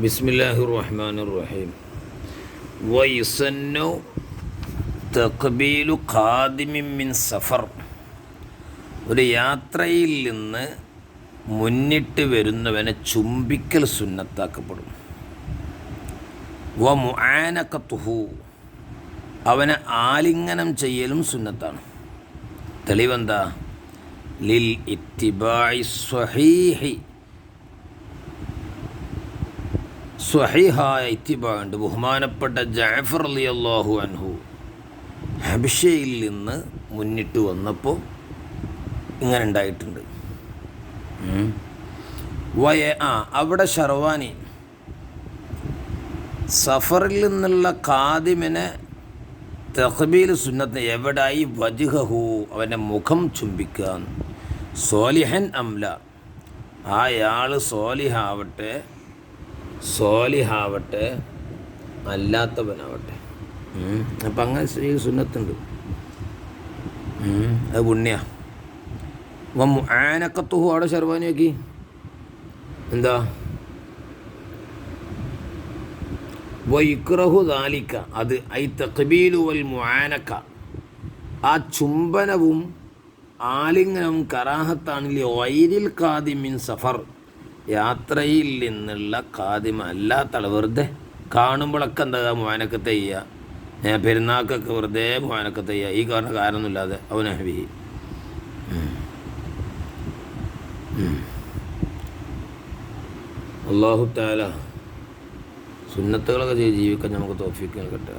ബിസ്മില്ലാഹി റഹ്മാൻ റഹീം വൈസന്നു തക്ബീലു ഖാദിമിൻ മിൻ സഫർ. ഒരു യാത്രയിൽ നിന്ന് മുന്നിട്ട് വരുന്നവനെ ചുംബിക്കൽ സുന്നത്താക്കപ്പെടും. വ മുആനക്കത്തുഹു അവനെ ആലിംഗനം ചെയ്യലും സുന്നത്താണ്. തെളിവെന്താ? ലിൽ ഇത്തിബായി സ്വഹീഹി. സ്വഹീഹായ ഇത്തിബാണ്ട് ബഹുമാനപ്പെട്ട ജാഫർ അലി അള്ളാഹു അൻഹു ഹബിഷയിൽ നിന്ന് മുന്നിട്ട് വന്നപ്പോൾ ഇങ്ങനെ ഉണ്ടായിട്ടുണ്ട്. വയ ആ അവിടെ ഷർവാനി സഫറിൽ നിന്നുള്ള കാദിമിനെ തഹബീൽ സുന്നത്ത് എവിടായി വജുഹു അവന്റെ മുഖം ചുംബിക്കാൻ. സോലിഹൻ അംല. ആയാൾ സോലിഹാവട്ടെ സോലിഹാവട്ടെ അല്ലാത്തവനാവട്ടെ. അപ്പം അങ്ങനെ ഈ സുന്നത്തുണ്ട്. അത് പുണ്യ. ആനക്കത്തുഹു അവിടെ ശർവാനി നോക്കി. എന്താ? വൈക്രഹു ദാലിക്ക. അത് ഐ തക്ബീലു വൽ മുആനക്ക. ആ ചുംബനവും ആലിംഗനവും കറാഹത്താണില്ലേ? വൈരിൽ കാദിമിൻ സഫർ. യാത്രയിൽ നിന്നുള്ള കാതിമ അല്ലാത്തള വെറുതെ കാണുമ്പോഴൊക്കെ എന്താ മുവാനക്കത്തെ ചെയ്യുക പെരുന്നാക്കൊക്കെ വെറുതെ മുവാനക്കത്തെ ചെയ്യുക ഈ കാരണം കാരണമൊന്നുമില്ലാതെ അവനെ ഹബി. അള്ളാഹു താല സുന്നത്തുകളൊക്കെ ചെയ്ത് ജീവിക്കാൻ നമുക്ക് തോഫിക്കാൻ നൽകട്ടെ.